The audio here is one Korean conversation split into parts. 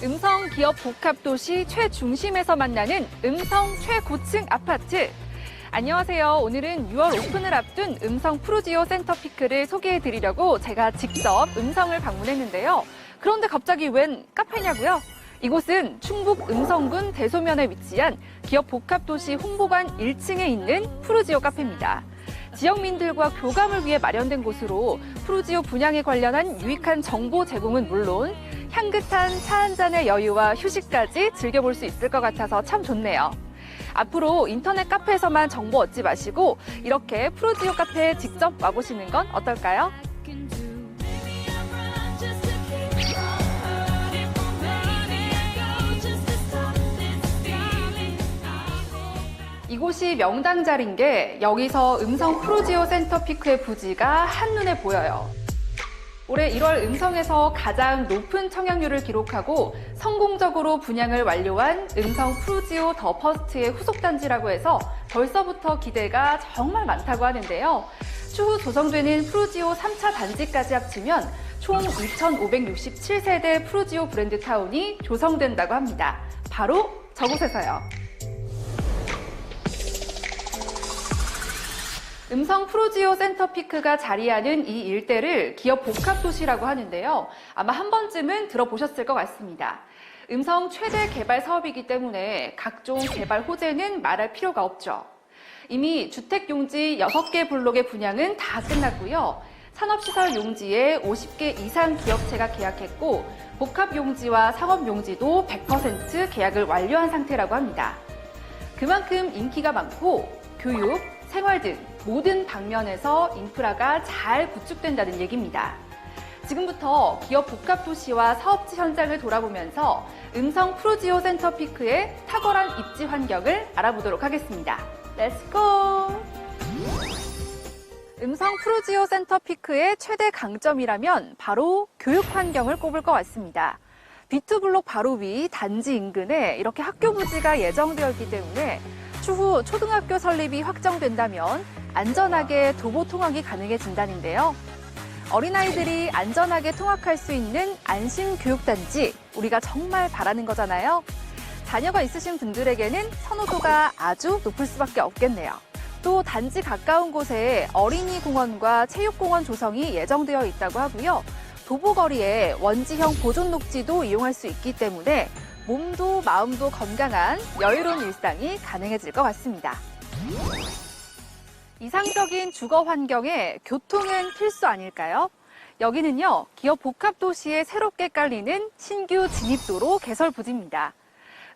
음성 기업 복합 도시 최중심에서 만나는 음성 최고층 아파트. 안녕하세요. 오늘은 6월 오픈을 앞둔 음성 프루지오 센터피크를 소개해 드리려고 제가 직접 음성을 방문했는데요. 그런데 갑자기 웬 카페냐고요? 이곳은 충북 음성군 대소면에 위치한 기업 복합 도시 홍보관 1층에 있는 프루지오 카페입니다. 지역민들과 교감을 위해 마련된 곳으로 프루지오 분양에 관련한 유익한 정보 제공은 물론 향긋한 차 한 잔의 여유와 휴식까지 즐겨볼 수 있을 것 같아서 참 좋네요. 앞으로 인터넷 카페에서만 정보 얻지 마시고 이렇게 프루지오 카페에 직접 와보시는 건 어떨까요? 이곳이 명당 자리인 게 여기서 음성 프로지오 센터 피크의 부지가 한눈에 보여요. 올해 1월 음성에서 가장 높은 청약률을 기록하고 성공적으로 분양을 완료한 음성 프루지오 더 퍼스트의 후속 단지라고 해서 벌써부터 기대가 정말 많다고 하는데요. 추후 조성되는 프루지오 3차 단지까지 합치면 총 2,567세대 프루지오 브랜드 타운이 조성된다고 합니다. 바로 저곳에서요. 음성 프로지오 센터피크가 자리하는 이 일대를 기업 복합 도시라고 하는데요. 아마 한 번쯤은 들어보셨을 것 같습니다. 음성 최대 개발 사업이기 때문에 각종 개발 호재는 말할 필요가 없죠. 이미 주택 용지 6개 블록의 분양은 다 끝났고요. 산업시설 용지에 50개 이상 기업체가 계약했고 복합 용지와 상업 용지도 100% 계약을 완료한 상태라고 합니다. 그만큼 인기가 많고 교육, 생활 등 모든 방면에서 인프라가 잘 구축된다는 얘기입니다. 지금부터 기업 복합 도시와 사업지 현장을 돌아보면서 음성 프로지오 센터 피크의 탁월한 입지 환경을 알아보도록 하겠습니다. 렛츠고! 음성 프로지오 센터 피크의 최대 강점이라면 바로 교육 환경을 꼽을 것 같습니다. 비투블록 바로 위 단지 인근에 이렇게 학교 부지가 예정되어 있기 때문에 추후 초등학교 설립이 확정된다면 안전하게 도보 통학이 가능해진다는데요. 어린아이들이 안전하게 통학할 수 있는 안심교육단지, 우리가 정말 바라는 거잖아요. 자녀가 있으신 분들에게는 선호도가 아주 높을 수밖에 없겠네요. 또 단지 가까운 곳에 어린이 공원과 체육공원 조성이 예정되어 있다고 하고요. 도보거리에 원지형 보존 녹지도 이용할 수 있기 때문에 몸도 마음도 건강한 여유로운 일상이 가능해질 것 같습니다. 이상적인 주거 환경에 교통은 필수 아닐까요? 여기는요, 기업 복합 도시에 새롭게 깔리는 신규 진입도로 개설 부지입니다.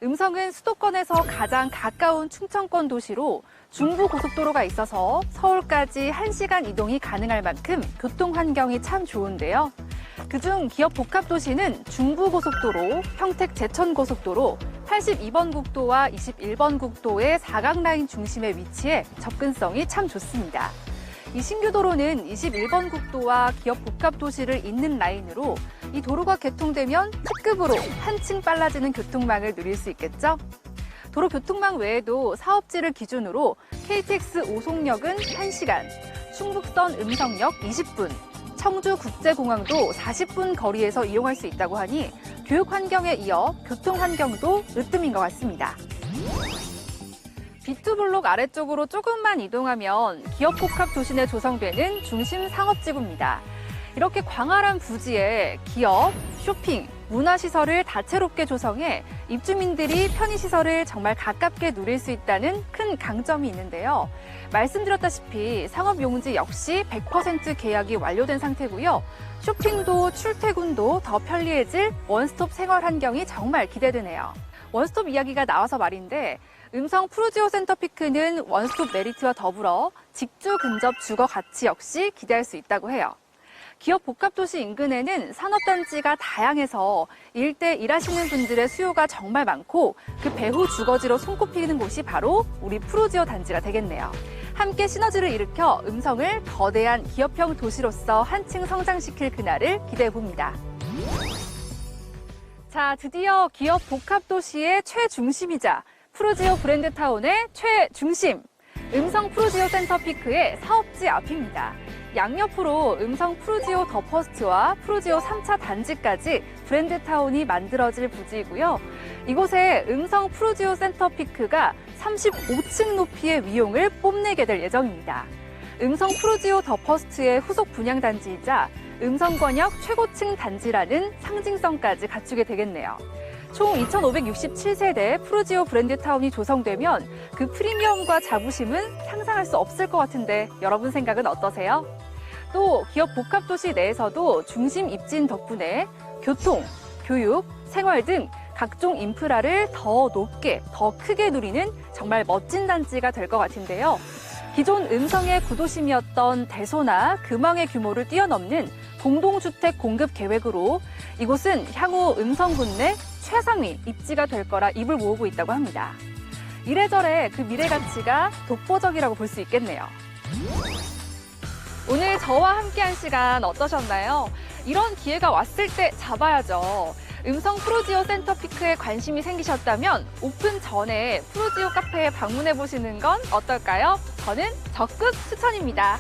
음성은 수도권에서 가장 가까운 충청권 도시로 중부 고속도로가 있어서 서울까지 1시간 이동이 가능할 만큼 교통 환경이 참 좋은데요. 그중 기업 복합 도시는 중부 고속도로, 평택 제천 고속도로, 82번 국도와 21번 국도의 사각 라인 중심에 위치해 접근성이 참 좋습니다. 이 신규 도로는 21번 국도와 기업 복합 도시를 잇는 라인으로 이 도로가 개통되면 특급으로 한층 빨라지는 교통망을 누릴 수 있겠죠? 도로 교통망 외에도 사업지를 기준으로 KTX 오송역은 1시간, 충북선 음성역 20분, 청주국제공항도 40분 거리에서 이용할 수 있다고 하니 교육 환경에 이어 교통 환경도 으뜸인 것 같습니다. 비투블록 아래쪽으로 조금만 이동하면 기업 복합 도시 내 조성되는 중심 상업지구입니다. 이렇게 광활한 부지에 기업, 쇼핑, 문화시설을 다채롭게 조성해 입주민들이 편의시설을 정말 가깝게 누릴 수 있다는 큰 강점이 있는데요. 말씀드렸다시피 상업용지 역시 100% 계약이 완료된 상태고요. 쇼핑도 출퇴근도 더 편리해질 원스톱 생활 환경이 정말 기대되네요. 원스톱 이야기가 나와서 말인데 음성 프루지오 센터 피크는 원스톱 메리트와 더불어 직주 근접 주거 가치 역시 기대할 수 있다고 해요. 기업 복합도시 인근에는 산업단지가 다양해서 일대 일하시는 분들의 수요가 정말 많고 그 배후 주거지로 손꼽히는 곳이 바로 우리 프로지오 단지가 되겠네요. 함께 시너지를 일으켜 음성을 거대한 기업형 도시로서 한층 성장시킬 그날을 기대해 봅니다. 자, 드디어 기업 복합 도시의 최중심이자 프로지오 브랜드 타운의 최중심. 음성 프로지오 센터 피크의 사업지 앞입니다. 양옆으로 음성 프루지오 더 퍼스트와 프루지오 3차 단지까지 브랜드 타운이 만들어질 부지이고요. 이곳에 음성 프루지오 센터 피크가 35층 높이의 위용을 뽐내게 될 예정입니다. 음성 프루지오 더 퍼스트의 후속 분양 단지이자 음성 권역 최고층 단지라는 상징성까지 갖추게 되겠네요. 총 2,567세대 프루지오 브랜드 타운이 조성되면 그 프리미엄과 자부심은 상상할 수 없을 것 같은데 여러분 생각은 어떠세요? 또 기업 복합 도시 내에서도 중심 입진 덕분에 교통, 교육, 생활 등 각종 인프라를 더 높게, 더 크게 누리는 정말 멋진 단지가 될 것 같은데요. 기존 음성의 구도심이었던 대소나 금왕의 규모를 뛰어넘는 공동주택 공급 계획으로 이곳은 향후 음성군 내 최상위 입지가 될 거라 입을 모으고 있다고 합니다. 이래저래 그 미래 가치가 독보적이라고 볼 수 있겠네요. 오늘 저와 함께한 시간 어떠셨나요? 이런 기회가 왔을 때 잡아야죠. 음성 프로지오 센터 피크에 관심이 생기셨다면 오픈 전에 프로지오 카페에 방문해 보시는 건 어떨까요? 저는 적극 추천입니다.